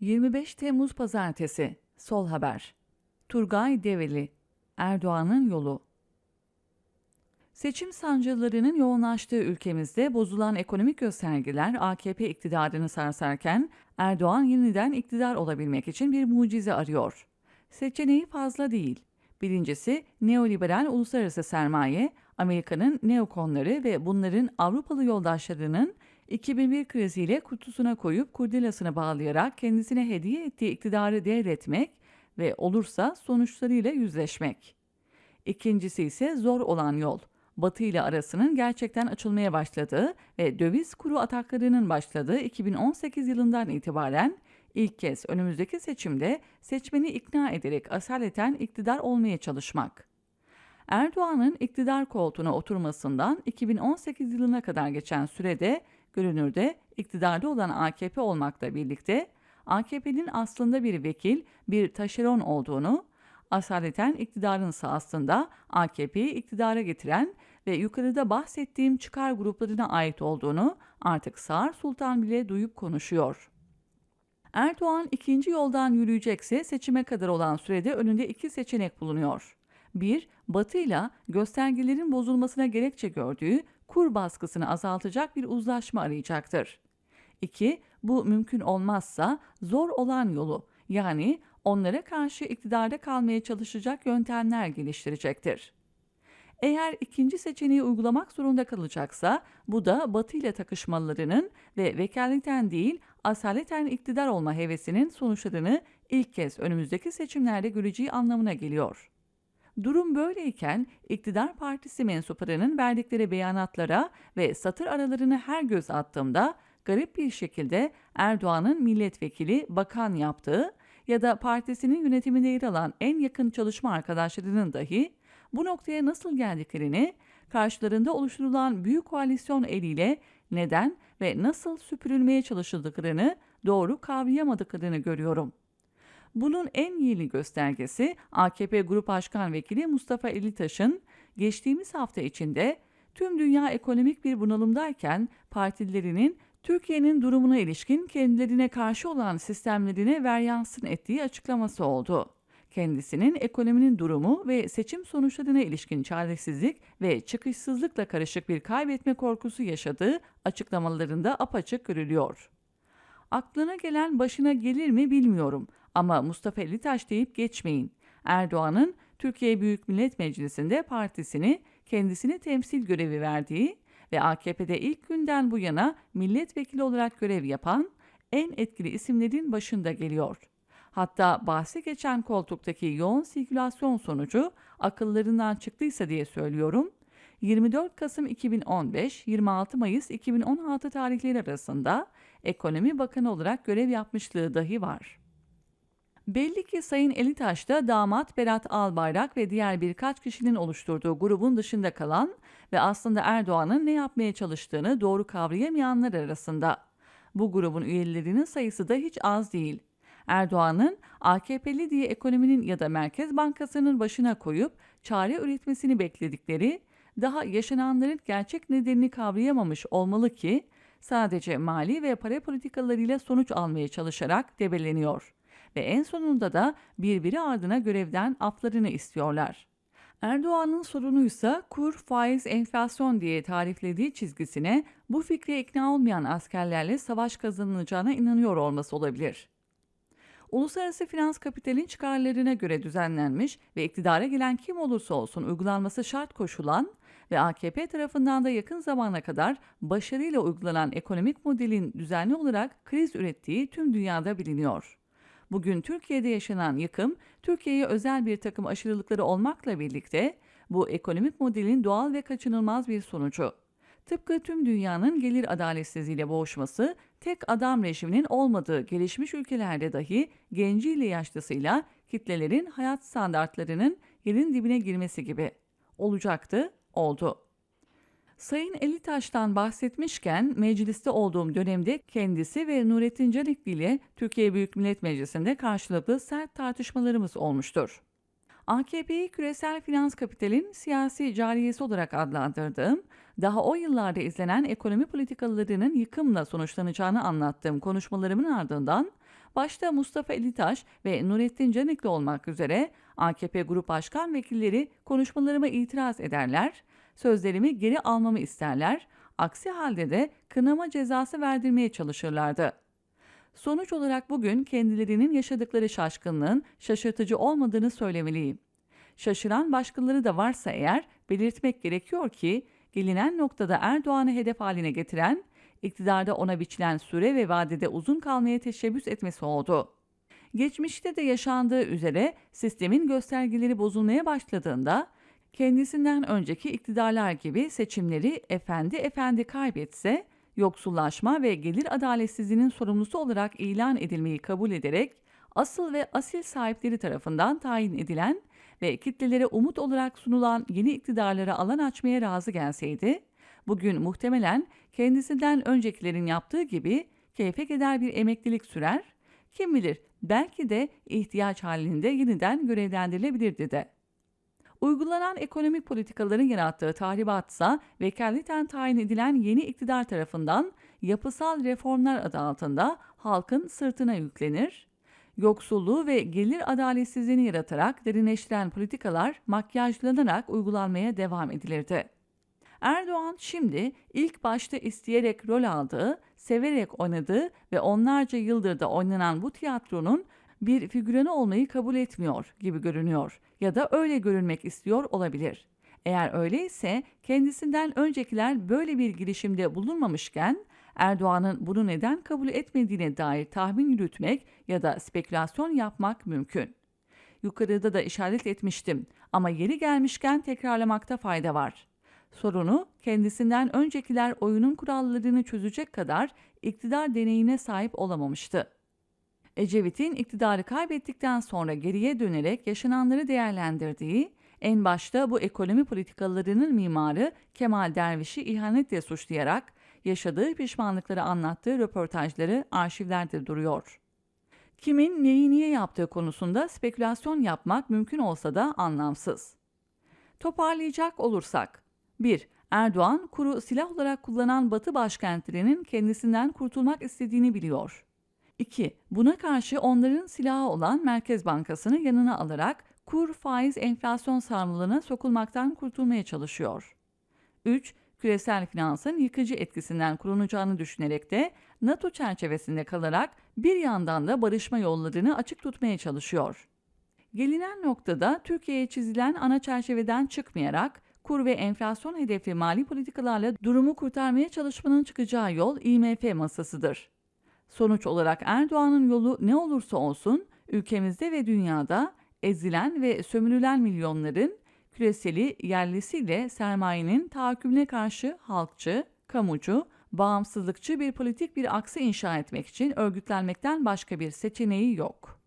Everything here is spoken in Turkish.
25 Temmuz Pazartesi Sol Haber Turgay Develi Erdoğan'ın yolu Seçim sancılarının yoğunlaştığı ülkemizde bozulan ekonomik göstergeler AKP iktidarını sarsarken Erdoğan yeniden iktidar olabilmek için bir mucize arıyor. Seçeneği fazla değil. Birincisi neoliberal uluslararası sermaye, Amerika'nın neokonları ve bunların Avrupalı yoldaşlarının 2001 kriziyle kutusuna koyup kurdelasını bağlayarak kendisine hediye ettiği iktidarı devretmek ve olursa sonuçlarıyla yüzleşmek. İkincisi ise zor olan yol. Batı ile arasının gerçekten açılmaya başladığı ve döviz kuru ataklarının başladığı 2018 yılından itibaren ilk kez önümüzdeki seçimde seçmeni ikna ederek asaleten iktidar olmaya çalışmak. Erdoğan'ın iktidar koltuğuna oturmasından 2018 yılına kadar geçen sürede görünürde iktidarda olan AKP olmakla birlikte AKP'nin aslında bir vekil, bir taşeron olduğunu, asaleten iktidarın aslında AKP'yi iktidara getiren ve yukarıda bahsettiğim çıkar gruplarına ait olduğunu artık Sağır Sultan bile duyup konuşuyor. Erdoğan ikinci yoldan yürüyecekse seçime kadar olan sürede önünde iki seçenek bulunuyor. Bir, Batı ile göstergelerin bozulmasına gerekçe gördüğü kur baskısını azaltacak bir uzlaşma arayacaktır. 2. Bu mümkün olmazsa zor olan yolu yani onlara karşı iktidarda kalmaya çalışacak yöntemler geliştirecektir. Eğer ikinci seçeneği uygulamak zorunda kalacaksa bu da Batı ile takışmalarının ve vekaletten değil asaleten iktidar olma hevesinin sonuçlarını ilk kez önümüzdeki seçimlerde göreceği anlamına geliyor. Durum böyleyken iktidar partisi mensuplarının verdikleri beyanatlara ve satır aralarını her göz attığımda garip bir şekilde Erdoğan'ın milletvekili, bakan yaptığı ya da partisinin yönetiminde yer alan en yakın çalışma arkadaşlarının dahi bu noktaya nasıl geldiklerini, karşılarında oluşturulan büyük koalisyon eliyle neden ve nasıl süpürülmeye çalışıldıklarını doğru kavrayamadıklarını görüyorum. Bunun en yeni göstergesi AKP Grup Başkan Vekili Mustafa Elitaş'ın geçtiğimiz hafta içinde tüm dünya ekonomik bir bunalımdayken partilerinin Türkiye'nin durumuna ilişkin kendilerine karşı olan sistemlerine veryansın ettiği açıklaması oldu. Kendisinin ekonominin durumu ve seçim sonuçlarına ilişkin çaresizlik ve çıkışsızlıkla karışık bir kaybetme korkusu yaşadığı açıklamalarında apaçık görülüyor. Aklına gelen başına gelir mi bilmiyorum ama Mustafa Elitaş deyip geçmeyin. Erdoğan'ın Türkiye Büyük Millet Meclisi'nde partisini kendisini temsil görevi verdiği ve AKP'de ilk günden bu yana milletvekili olarak görev yapan en etkili isimlerin başında geliyor. Hatta bahsi geçen koltuktaki yoğun sirkülasyon sonucu akıllarından çıktıysa diye söylüyorum. 24 Kasım 2015 26 Mayıs 2016 tarihleri arasında Ekonomi Bakanı olarak görev yapmışlığı dahi var. Belli ki Sayın Elitaş da damat Berat Albayrak ve diğer birkaç kişinin oluşturduğu grubun dışında kalan ve aslında Erdoğan'ın ne yapmaya çalıştığını doğru kavrayamayanlar arasında. Bu grubun üyelerinin sayısı da hiç az değil. Erdoğan'ın AKP'li diye ekonominin ya da Merkez Bankası'nın başına koyup çare üretmesini bekledikleri, daha yaşananların gerçek nedenini kavrayamamış olmalı ki sadece mali ve para politikalarıyla sonuç almaya çalışarak debeleniyor ve en sonunda da birbiri ardına görevden aflarını istiyorlar. Erdoğan'ın sorunuysa kur, faiz, enflasyon diye tariflediği çizgisine bu fikre ikna olmayan askerlerle savaş kazanılacağına inanıyor olması olabilir. Uluslararası finans kapitalin çıkarlarına göre düzenlenmiş ve iktidara gelen kim olursa olsun uygulanması şart koşulan ve AKP tarafından da yakın zamana kadar başarıyla uygulanan ekonomik modelin düzenli olarak kriz ürettiği tüm dünyada biliniyor. Bugün Türkiye'de yaşanan yıkım, Türkiye'ye özel bir takım aşırılıkları olmakla birlikte bu ekonomik modelin doğal ve kaçınılmaz bir sonucu. Tıpkı tüm dünyanın gelir adaletsizliğiyle boğuşması, tek adam rejiminin olmadığı gelişmiş ülkelerde dahi genciyle yaşlısıyla kitlelerin hayat standartlarının yerin dibine girmesi gibi. Olacaktı, oldu. Sayın Elitaş'tan bahsetmişken mecliste olduğum dönemde kendisi ve Nurettin Canikli ile Türkiye Büyük Millet Meclisi'nde karşılıklı sert tartışmalarımız olmuştur. AKP'yi küresel finans kapitalin siyasi cariyesi olarak adlandırdığım, daha o yıllarda izlenen ekonomi politikalarının yıkımla sonuçlanacağını anlattığım konuşmalarımın ardından, başta Mustafa Elitaş ve Nurettin Canikli olmak üzere AKP Grup Başkan Vekilleri konuşmalarıma itiraz ederler, sözlerimi geri almamı isterler, aksi halde de kınama cezası verdirmeye çalışırlardı. Sonuç olarak bugün kendilerinin yaşadıkları şaşkınlığın şaşırtıcı olmadığını söylemeliyim. Şaşıran başkaları da varsa eğer belirtmek gerekiyor ki gelinen noktada Erdoğan'ı hedef haline getiren, iktidarda ona biçilen süre ve vadede uzun kalmaya teşebbüs etmesi oldu. Geçmişte de yaşandığı üzere sistemin göstergeleri bozulmaya başladığında kendisinden önceki iktidarlar gibi seçimleri efendi efendi kaybetse yoksullaşma ve gelir adaletsizliğinin sorumlusu olarak ilan edilmeyi kabul ederek asıl ve asil sahipleri tarafından tayin edilen ve kitlelere umut olarak sunulan yeni iktidarlara alan açmaya razı gelseydi, bugün muhtemelen kendisinden öncekilerin yaptığı gibi keyfe keder bir emeklilik sürer, kim bilir belki de ihtiyaç halinde yeniden görevlendirilebilirdi de. Uygulanan ekonomik politikaların yarattığı tahribatsa vekaleten tayin edilen yeni iktidar tarafından yapısal reformlar adı altında halkın sırtına yüklenir, yoksulluğu ve gelir adaletsizliğini yaratarak derinleştiren politikalar makyajlanarak uygulanmaya devam edilirdi. Erdoğan şimdi ilk başta isteyerek rol aldığı, severek oynadığı ve onlarca yıldır da oynanan bu tiyatronun bir figüranı olmayı kabul etmiyor gibi görünüyor ya da öyle görünmek istiyor olabilir. Eğer öyleyse kendisinden öncekiler böyle bir girişimde bulunmamışken Erdoğan'ın bunu neden kabul etmediğine dair tahmin yürütmek ya da spekülasyon yapmak mümkün. Yukarıda da işaret etmiştim ama yeri gelmişken tekrarlamakta fayda var. Sorunu kendisinden öncekiler oyunun kurallarını çözecek kadar iktidar deneyine sahip olamamıştı. Ecevit'in iktidarı kaybettikten sonra geriye dönerek yaşananları değerlendirdiği, en başta bu ekonomi politikalarının mimarı Kemal Derviş'i ihanetle suçlayarak yaşadığı pişmanlıkları anlattığı röportajları arşivlerde duruyor. Kimin neyi niye yaptığı konusunda spekülasyon yapmak mümkün olsa da anlamsız. Toparlayacak olursak 1. Erdoğan kuru silah olarak kullanan Batı başkentlerinin kendisinden kurtulmak istediğini biliyor. 2. Buna karşı onların silahı olan Merkez Bankası'nı yanına alarak kur, faiz, enflasyon sarmalına sokulmaktan kurtulmaya çalışıyor. 3. Küresel finansın yıkıcı etkisinden korunacağını düşünerek de NATO çerçevesinde kalarak bir yandan da barışma yollarını açık tutmaya çalışıyor. Gelinen noktada Türkiye'ye çizilen ana çerçeveden çıkmayarak kur ve enflasyon hedefli mali politikalarla durumu kurtarmaya çalışmanın çıkacağı yol IMF masasıdır. Sonuç olarak Erdoğan'ın yolu ne olursa olsun ülkemizde ve dünyada ezilen ve sömürülen milyonların küreseli yerlisiyle sermayenin tahakkümüne karşı halkçı, kamucu, bağımsızlıkçı bir politik bir aksı inşa etmek için örgütlenmekten başka bir seçeneği yok.